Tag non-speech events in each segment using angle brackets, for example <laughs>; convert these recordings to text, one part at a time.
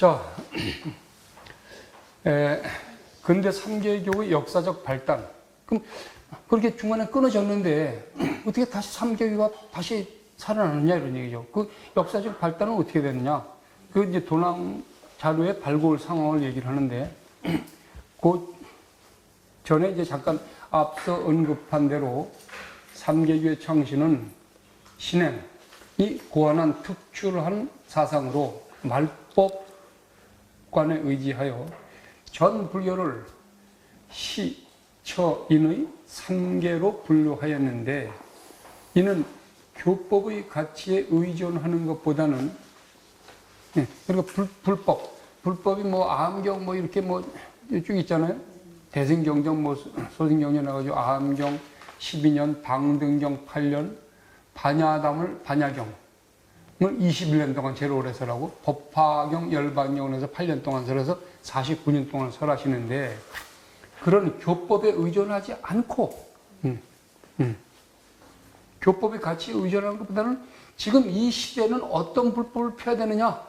자, <clears throat> 에, 근대 3개교의 역사적 발단. 그럼 그렇게 중간에 끊어졌는데 <clears throat> 어떻게 다시 3개교가 다시 살아나느냐 이런 얘기죠. 그 역사적 발단은 어떻게 됐느냐? 그 이제 도남 자료의 발굴 상황을 얘기를 하는데 <clears throat> 그 전에 이제 잠깐 앞서 언급한 대로 3개교의 창시는 신행이 고안한 특출한 사상으로 말법 관에 의지하여 전 불교를 시, 처, 인의 3개로 분류하였는데 이는 교법의 가치에 의존하는 것보다는 예, 그러니까 불, 불법, 불법이 뭐 암경 뭐 이렇게 뭐쭉 있잖아요. 대승경정 뭐 소승경전 나가지고 암경 12년, 방등경 8년, 반야담을 반야경을 21년 동안 제로 오래 설하고 법화경 열반경을 해서 8년 동안 설해서 49년 동안 설하시는데 그런 교법에 의존하지 않고 음, 음. 교법의 가치에 의존하는 것보다는 지금 이 시대는 어떤 불법을 펴야 되느냐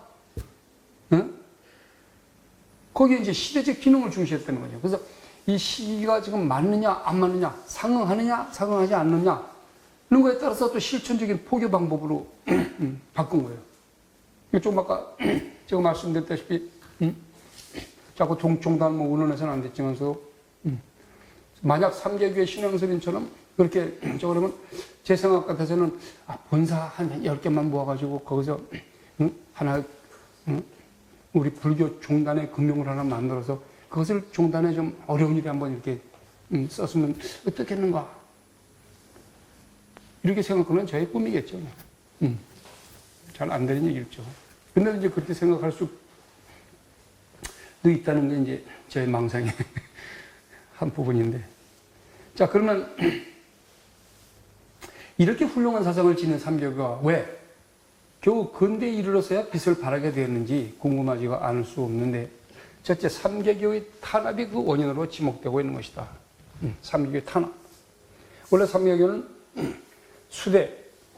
응? 거기에 이제 시대적 기능을 중시했다는 거죠. 그래서 이 시기가 지금 맞느냐, 안 맞느냐, 상응하느냐, 상응하지 않느냐, 이런 거에 따라서 또 실천적인 포교 방법으로 <clears throat> 바꾼 거예요. 좀 아까 <clears throat> 제가 말씀드렸다시피, 음? 자꾸 동종단 뭐 운운해서는 안 됐지만서, 음. 만약 삼계교의 신앙설인처럼 그렇게 <clears throat> 저 그러면 제 생각 같아서는 아, 본사 한 10개만 모아가지고 거기서 응? 하나 응? 우리 불교 종단의 금융을 하나 만들어서 그것을 종단에 좀 어려운 일에 한번 이렇게 음, 썼으면 어떻겠는가. 이렇게 생각하는 저의 꿈이겠죠. 음. 잘안 되는 얘기겠죠. 근데 이제 그렇게 생각할 수도 있다는 게 이제 저의 망상의 <laughs> 한 부분인데. 자, 그러면 <clears throat> 이렇게 훌륭한 사상을 지닌 삼교가 왜 겨우 근대에 이르러서야 빛을 발하게 되었는지 궁금하지가 않을 수 없는데 첫째 삼계교의 탄압이 그 원인으로 지목되고 있는 것이다. 음, 삼계교의 탄압. 원래 삼계교는 <clears throat> 수대,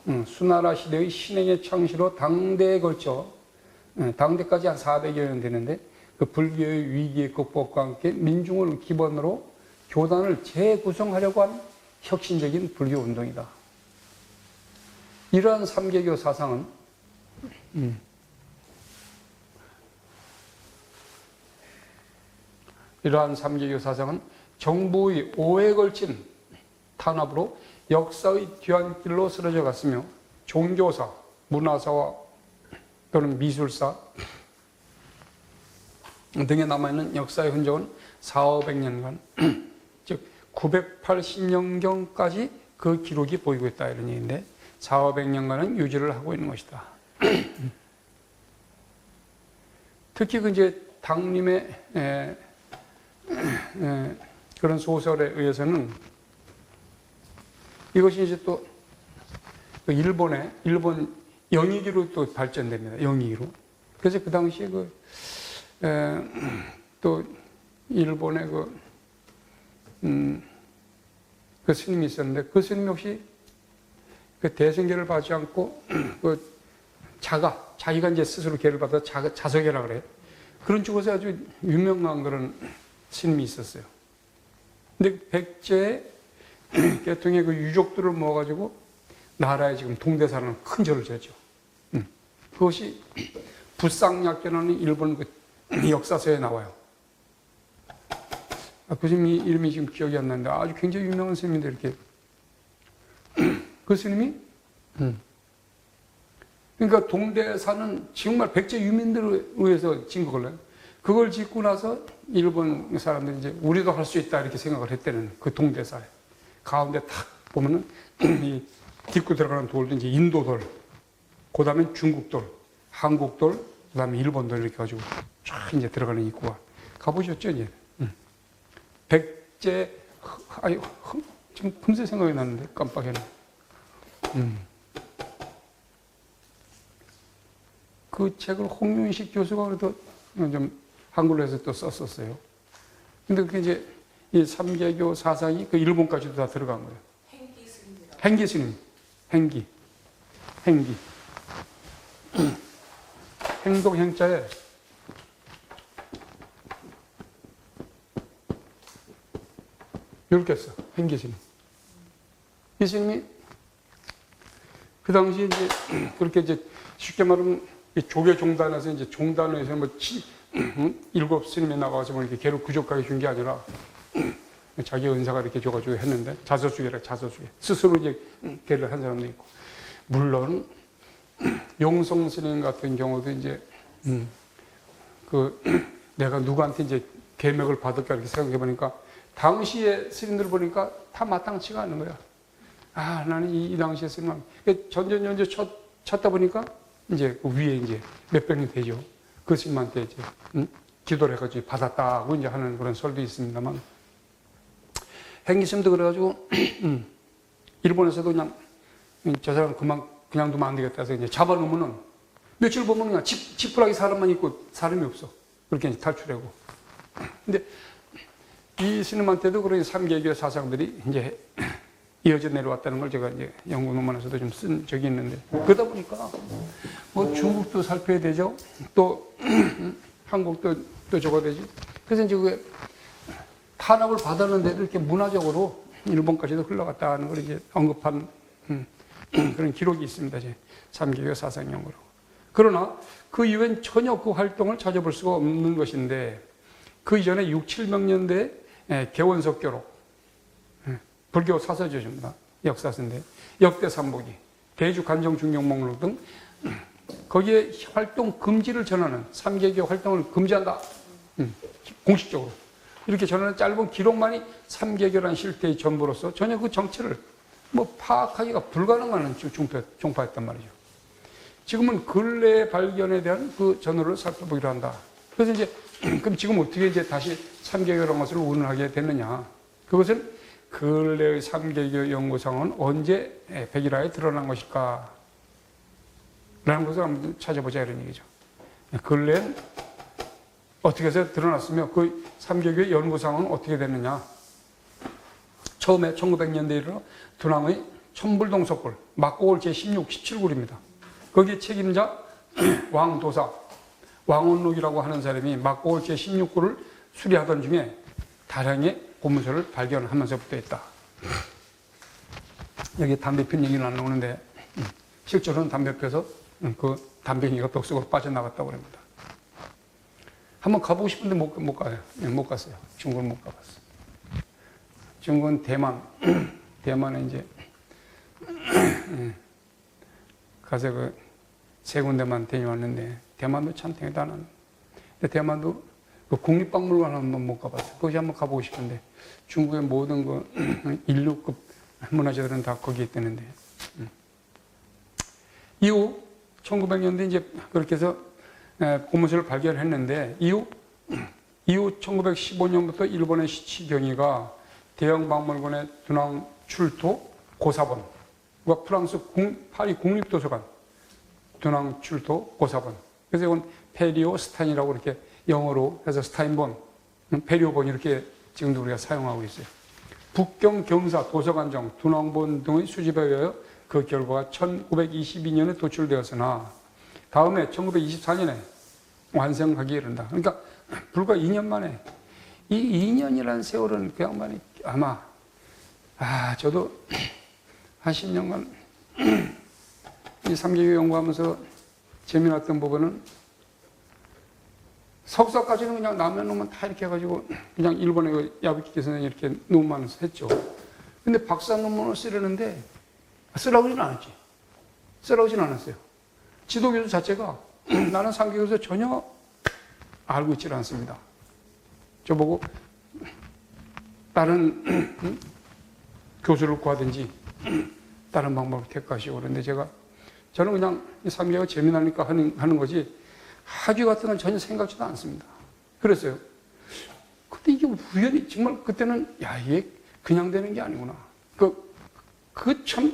음, 수나라 시대의 신행의 창시로 당대에 걸쳐 음, 당대까지 한 400여 년 되는데 그 불교의 위기의 극복과 함께 민중을 기본으로 교단을 재구성하려고 한 혁신적인 불교 운동이다. 이러한 삼계교 사상은 음. 이러한 삼계교 사상은 정부의 오해에 걸친 탄압으로 역사의 뒤안길로 쓰러져 갔으며 종교사, 문화사와 또는 미술사 등에 남아있는 역사의 흔적은 4, 500년간 <clears throat> 즉 980년경까지 그 기록이 보이고 있다 이런 얘기인데 4, 500년간은 유지를 하고 있는 것이다. <clears throat> 특히 그 이제 당림의 에, 에, 그런 소설에 의해서는 이것이 이제 또그 일본의 일본 영의기로 또 발전됩니다. 영의기로. 그래서 그 당시에 그, 에, 또 일본의 그, 음, 그 스님이 있었는데 그 스님 역시 그 대승계를 받지 않고 <clears throat> 그 자가 자기가 이제 스스로 계를 받아 자, 자석이라 그래. 그런 쪽에서 아주 유명한 그런 스님이 있었어요. 근데 백제 <clears throat> 계통의 그 유족들을 모아가지고 나라에 지금 동대사라는 큰 절을 지었죠. 음. 그것이 <clears throat> 부상약계라는 일본 그 <clears throat> 역사서에 나와요. 아, 그 스님이 이름이 지금 기억이 안 나는데 아주 굉장히 유명한 스님인데 이렇게 그 스님이 음. 그러니까 동대사는 정말 백제 유민들에 의해서 지은 거거든요. 그걸 짓고 나서 일본 사람들이 이제 우리도 할 수 있다 이렇게 생각을 했다는 그 동대사에 가운데 탁 보면은 <clears throat> 이 딛고 들어가는 돌도 이제 인도돌, 그 다음에 중국돌, 한국돌, 그 다음에 일본돌 이렇게 가지고 쫙 이제 들어가는 입구가 가보셨죠 이제? 응. 백제 아유 지금 금세 생각이 나는데 깜빡이네. 음. 그 책을 홍윤식 교수가 그래도 좀 한글로 해서 또 썼었어요. 근데 그게 이제 이 삼계교 사상이 그 일본까지도 다 들어간 거예요. 행기 스님. 행기. 행기. <clears throat> 행동 행자에 이렇게 했어. 행기 스님. 이 스님이 그 당시 이제 <clears throat> 그렇게 이제 쉽게 말하면 조계 종단에서 이제 종단에서 뭐 <clears throat> 일곱 스님이 나가서 뭐 이렇게 괴롭 구족하게 준 게 아니라 자기 은사가 이렇게 줘가지고 했는데 자서수계라 자서수계 스스로 이제 개를 한 사람도 있고 물론 용성 스님 같은 경우도 이제 음, 그 <clears throat> 내가 누구한테 이제 계맥을 받을까 이렇게 생각해 보니까 당시에 스님들 보니까 다 마땅치가 않은 거야. 아 나는 이, 이 당시에 스님 전전연주 쳤, 쳤다 보니까 이제 그 위에 이제 몇백 년 되죠. 그 스님한테 이제 음, 기도를 해가지고 받았다고 이제 하는 그런 설도 있습니다만 행기스님도 그래가지고 음, <clears throat> 일본에서도 그냥 음, 저 사람 그만 그냥 두면 안 되겠다 해서 이제 잡아놓으면은 며칠 보면 그냥 집, 지푸라기 사람만 있고 사람이 없어. 그렇게 이제 탈출하고. 근데 이 스님한테도 그런 삼계교 사상들이 이제 <clears throat> 이어져 내려왔다는 걸 제가 이제 연구 논문에서도 좀 쓴 적이 있는데 그러다 보니까 뭐 중국도 살펴야 되죠. 또 <clears throat> 한국도 또 저거 되지. 그래서 이제 그 탄압을 받았는데도 이렇게 문화적으로 일본까지도 흘러갔다는 걸 이제 언급한 음, <clears throat> 그런 기록이 있습니다. 삼계교 사상 연구로. 그러나 그 이후엔 전혀 그 활동을 찾아볼 수가 없는 것인데 그 이전에 6, 700년대 개원석교로 예, 불교 사서조입니다. 역사서인데 역대 삼복이 대주 간정 중용 목록 등 <clears throat> 거기에 활동 금지를 전하는 삼계교 활동을 금지한다. 음, 공식적으로 이렇게 전하는 짧은 기록만이 삼계교란 실태의 전부로서 전혀 그 정체를 뭐 파악하기가 불가능한 종파, 종파였단 말이죠. 지금은 근래 발견에 대한 그 전후를 살펴보기로 한다. 그래서 이제 <clears throat> 그럼 지금 어떻게 이제 다시 삼계교라는 것을 운운하게 됐느냐? 그것은 근래의 삼계교 연구상은 언제 백일화에 드러난 것일까? 라는 것을 한번 찾아보자 이런 얘기죠. 근래엔 어떻게 해서 드러났으며 그 삼계교 연구상은 어떻게 됐느냐? 처음에 1900년대에 이르러 dun항의 천불동석굴, 막고골 제16, 17굴입니다. 거기 책임자 <clears throat> 왕도사, 왕원록이라고 하는 사람이 막고골 제16굴을 수리하던 중에 다량의 고문서를 발견하면서부터 했다. 여기 담배 핀 얘기는 안 나오는데 실제로는 담배 펴서 그 담배기가 벽속으로 빠져나갔다고 합니다. 한번 가보고 싶은데 못, 못 가요. 못 갔어요. 중국을 못 가봤어요. 중국은 대만, <clears throat> 대만에 이제 <clears throat> 가서 그 세 군데만 다녀왔는데 대만도 참 대단한. 근데 대만도 그 국립박물관 한번 못 가봤어요. 거기 한번 가보고 싶은데 중국의 모든 그 <clears throat> 인류급 문화재들은 다 거기에 있다는데. 이후 1900년대 이제 그렇게 해서 고무술을 발견했는데 이후 <clears throat> 이후 1915년부터 일본의 시치경위가 대형 박물관의 dun항 출토 고사본과 프랑스 국, 파리 국립도서관 dun항 출토 고사본 그래서 이건 페리오 스타인이라고 이렇게 영어로 해서 스타인본 페리오본 이렇게 지금도 우리가 사용하고 있어요. 북경 경사 도서관정 dun항본 등의 수집에 의하여 그 결과가 1922년에 도출되었으나 다음에 1924년에 완성하기 이른다. 그러니까 불과 2년 만에 이 2년이라는 세월은 그 양반이 아마 아 저도 <clears throat> 한 10년간 <clears throat> 이 삼계교 연구하면서 재미났던 부분은 석사까지는 그냥 남의 놈은 다 이렇게 해가지고 그냥 일본의 그 야부키 선생님 이렇게 논문만 했죠. 근데 박사 논문을 쓰려는데 쓰라고 하진 않았지. 쓰라고 하진 않았어요. 지도교수 자체가 <clears throat> 나는 삼계교에서 전혀 알고 있지 않습니다. 저보고 <clears throat> 다른 <clears throat> 교수를 구하든지 다른 방법을 택하시고 그런데 제가 저는 그냥 삼계가 재미나니까 하는, 하는 거지 학위 같은 건 전혀 생각지도 않습니다. 그랬어요. 근데 이게 우연히 정말 그때는 야 이게 그냥 되는 게 아니구나. 그 그 참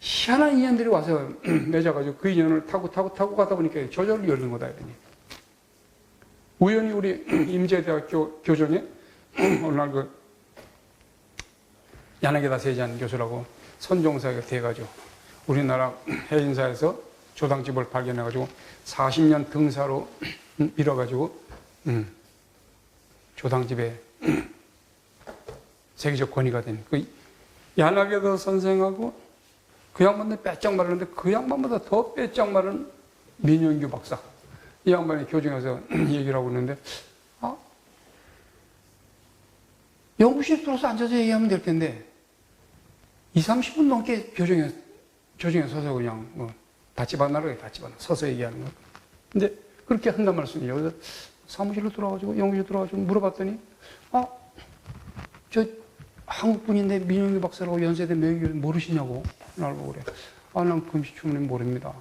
희한한 인연들이 와서 <clears throat> 맺어가지고 그 인연을 타고 타고 타고 가다 보니까 저절로 열린 거다 이러니. 우연히 우리 <clears throat> 임제대학교 교정에 <clears throat> 어느 날 그 야나기다 세잔 교수라고 선종사가 돼가지고 우리나라 해인사에서 조당집을 발견해가지고 40년 등사로 밀어가지고 음, 조당집에 세계적 권위가 된. 그 야나게도 선생하고 그 양반은 빼짝 마르는데 그 양반보다 더 빼짝 마른 민영규 박사. 이 양반이 교정에서 <clears throat> 얘기를 하고 있는데, 아, 연구실 들어서 앉아서 얘기하면 될 텐데, 2, 30분 넘게 교정에, 교정에 서서 그냥, 뭐, 다치바나르게 다치바나, 서서 얘기하는 거. 근데 그렇게 한단 말씀이에요. 그래서 사무실로 들어와가지고, 연구실 들어와가지고 물어봤더니, 아, 저 한국 분인데 민영규 박사라고 연세대 명의를 모르시냐고. 나를 보고 그래. 아, 난 금시초문에 모릅니다.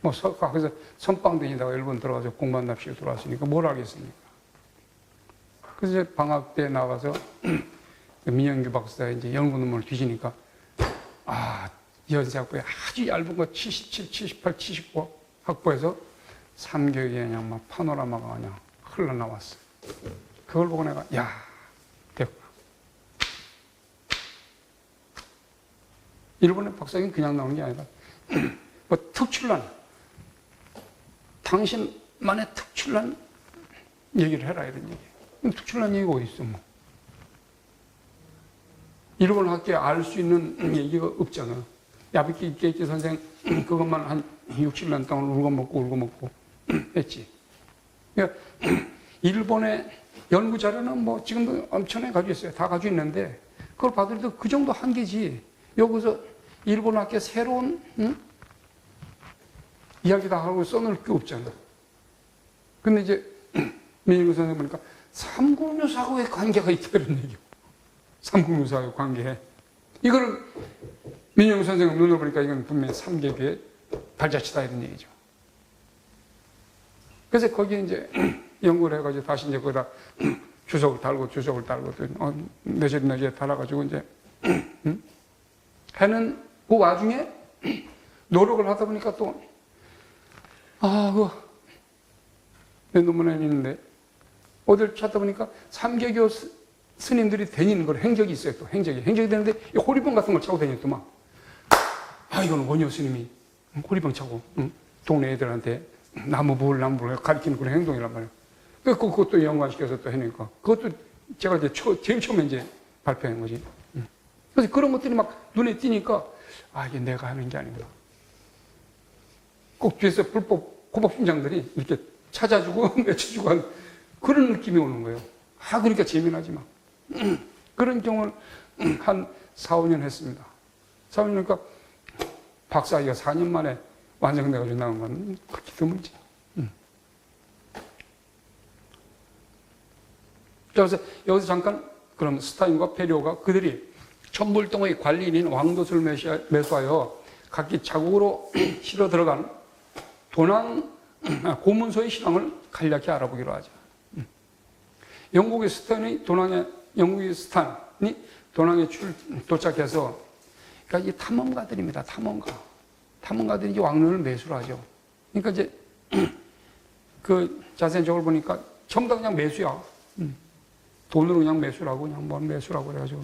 뭐, 서, 그래서 선빵댕이다가 일본 들어가서 공부한 납시고 들어왔으니까 뭘 알겠습니까? 그래서 방학 때 나가서 <clears throat> 민영규 박사의 이제 연구 논문을 뒤지니까 아, 연세학부에 아주 얇은 거 77, 78, 79 학부에서 3교육에 그냥 막 파노라마가 그냥 흘러나왔어. 그걸 보고 내가, 야, 됐구나. 일본의 박사는 그냥 나오는 게 아니라, <clears throat> 뭐 특출난, 당신만의 특출난 얘기를 해라, 이런 얘기. 특출난 얘기가 어디 있어, 뭐. 일본 학교에 알수 있는 얘기가 없잖아. 야비키 이케이치 선생, <clears throat> 그것만 한 6, 7년 동안 울고 먹고 울고 먹고 <clears throat> 했지. 그러니까 일본의 연구 자료는 뭐 지금도 엄청나게 가지고 있어요. 다 가지고 있는데 그걸 받으려도 그 정도 한계지. 여기서 일본 학교 새로운 응? 이야기 다 하고 써놓을 게 없잖아. 근데 이제 <clears throat> 민일구 선생 보니까 삼국유사하고의 관계가 있다 이런 얘기고. 삼국유사하고의 관계. 이거를 민영우 선생님 눈을 보니까 이건 분명히 삼계교의 발자취다 이런 얘기죠. 그래서 거기에 이제 <clears throat> 연구를 해가지고 다시 이제 거기다 <clears throat> 주석을 달고 주석을 달고 또 어, 내집 내집 달아가지고 이제 음? 하는 그 와중에 <clears throat> 노력을 하다 보니까 또 아, 그, 내 논문에 있는데, 어딜 찾다 보니까 삼계교 스, 스님들이 다니는 걸 행적이 있어요, 또 행적이. 행적이 되는데, 이 호리병 같은 걸 차고 다녔더만. 아, 이거는 원효 스님이 호리병 차고, 응? 동네 애들한테 나무 부을 나무 부을 가리키는 그런 행동이란 말이에요. 그, 그것도 연관시켜서 또 해내니까. 그것도 제가 이제 초, 제일 처음에 이제 발표한 거지. 응. 그래서 그런 것들이 막 눈에 띄니까, 아, 이게 내가 하는 게 아닌가. 꼭 뒤에서 불법 호법 팀장들이 이렇게 찾아주고 <laughs> 맺혀주고 하는 그런 느낌이 오는 거예요. 아, 그러니까 재미나지 막. <clears throat> 그런 경우를 <clears throat> 한 4, 5년 했습니다. 4, 5년 그러니까 박사학위가 4년 만에 완성돼가지고 나온 건 그렇게 드물지. 그래서 여기서 잠깐 그럼 스타인과 페리오가 그들이 천불동의 관리인인 왕도를 매수하여 각기 자국으로 <clears throat> 실어 들어간 도낭 <clears throat> 고문서의 신앙을 간략히 알아보기로 하죠. 영국의 스탄이 도낭에 영국의 스탄이 도낭에 출, 도착해서 그러니까 이 탐험가들입니다. 탐험가. 탐험가들이 왕론을 매수를 하죠. 그러니까 이제 <clears throat> 그 자세한 적을 보니까 다 그냥 매수야. 돈으로 그냥 매수라고 그냥 뭐 매수라고 그래가지고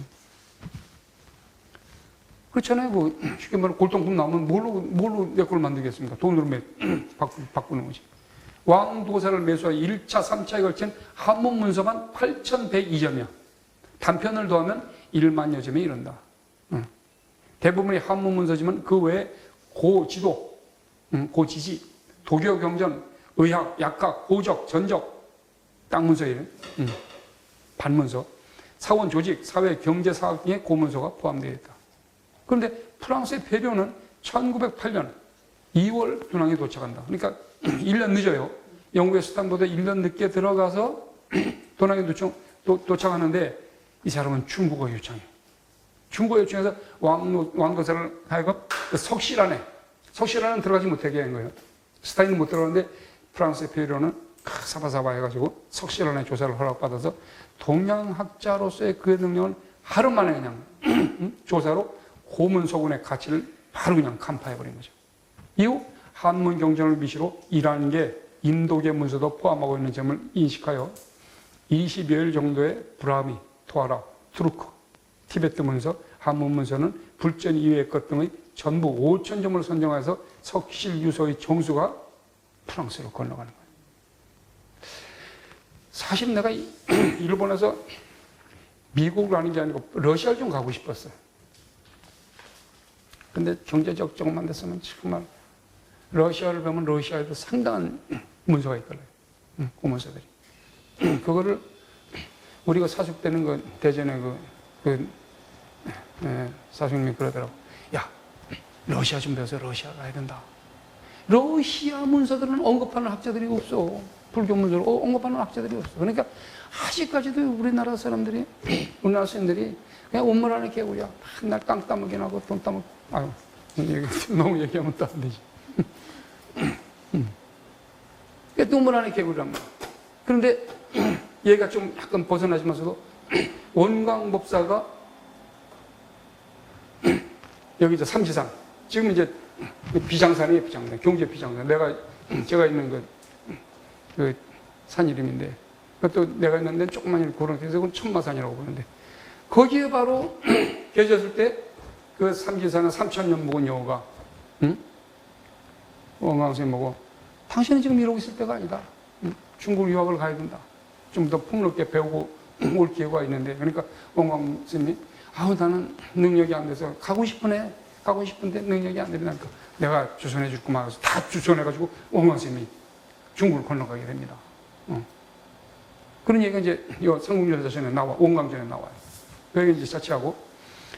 그렇잖아요. 그 쉽게 말해 골동품 나오면 뭘로 뭘로 내 걸 만들겠습니까? 돈으로 매 <clears throat> 바꾸, 바꾸는 거지. 왕도사를 매수한 1차, 3차에 걸친 한문 문서만 8,102점이야. 단편을 더하면 1만여 점에 이른다. 응. 대부분이 한문 문서지만 그 외에 고지도, 응, 고지지, 도교 경전, 의학, 약학, 고적, 전적, 땅 문서에 응. 반문서, 사원 조직, 사회, 경제, 사학 등의 고문서가 포함되어 있다. 그런데 프랑스의 배려는 1908년 2월 도낭에 도착한다. 그러니까 <clears throat> 1년 늦어요. 영국의 스탄보다 1년 늦게 들어가서 <clears throat> 도낭에 도착, 도, 도착하는데 이 사람은 중국어 요청해. 중국어 요청해서 왕, 왕도사를 하여금 석실 안에, 석실 안에 들어가지 못하게 한 거예요. 스타인은 못 들어가는데 프랑스의 배려는 사바사바 해가지고 석실 안에 조사를 허락받아서 동양학자로서의 그의 능력을 하루 만에 그냥 <clears throat> 조사로 고문서군의 가치를 바로 그냥 간파해버린 거죠. 이후 한문 경전을 미시로 일하는 게 인도계 문서도 포함하고 있는 점을 인식하여 20여일 정도의 브라미, 토아라, 투르크, 티베트 문서, 한문 문서는 불전 이외의 것 등의 전부 5천 점을 선정해서 석실 유서의 정수가 프랑스로 건너가는 거예요. 사실 내가 <clears throat> 일본에서 미국을 가는 게 아니고 러시아를 좀 가고 싶었어요. 근데 경제적 조금만 됐으면 정말 러시아를 보면 러시아에도 상당한 <clears throat> 문서가 있더라고요. 응, 고문서들이. <clears throat> 그거를 우리가 사숙되는 거 대전에 그, 그 예, 사숙님이 그러더라고. 야, 러시아 좀 배워서 러시아 가야 된다. 러시아 문서들은 언급하는 학자들이 없어. 불교 문서를 어, 언급하는 학자들이 없어. 그러니까 아직까지도 우리나라 사람들이, 우리나라 스님들이 그냥 안에 개구리야. 맨날 땅 따먹게 나고 돈 따먹, 아유, <laughs> 너무 얘기하면 또 안 되지. 안에 개구리란 말이야. 그런데 <clears throat> 얘가 좀 약간 벗어나지면서도 <clears throat> 원광법사가 <clears throat> 여기 이제 삼지산 지금 이제 비장산이에요 비장산 경제 비장산 내가 제가 있는 그, 그 산 이름인데 그것도 내가 있는 데는 조그만 일 그런 데서 그건 천마산이라고 부르는데 거기에 바로 <clears throat> 계셨을 때 그 삼지산은 삼천년 묵은 여우가 응? 원광선생 보고 당신은 지금 이러고 있을 때가 아니다 응? 중국 유학을 가야 된다 좀 더 폭넓게 배우고 <clears throat> 올 기회가 있는데 그러니까 원광 스님이 아우 나는 능력이 안 돼서 가고 싶으네 가고 싶은데 능력이 안 되니까 내가 주선해 줄 거만 해서 다 주선해 가지고 원광 스님이 중국을 건너가게 됩니다. 어. 그런 얘기가 이제 이 상국열자전에 나와 원광전에 나와요. 그 얘기 이제 자체하고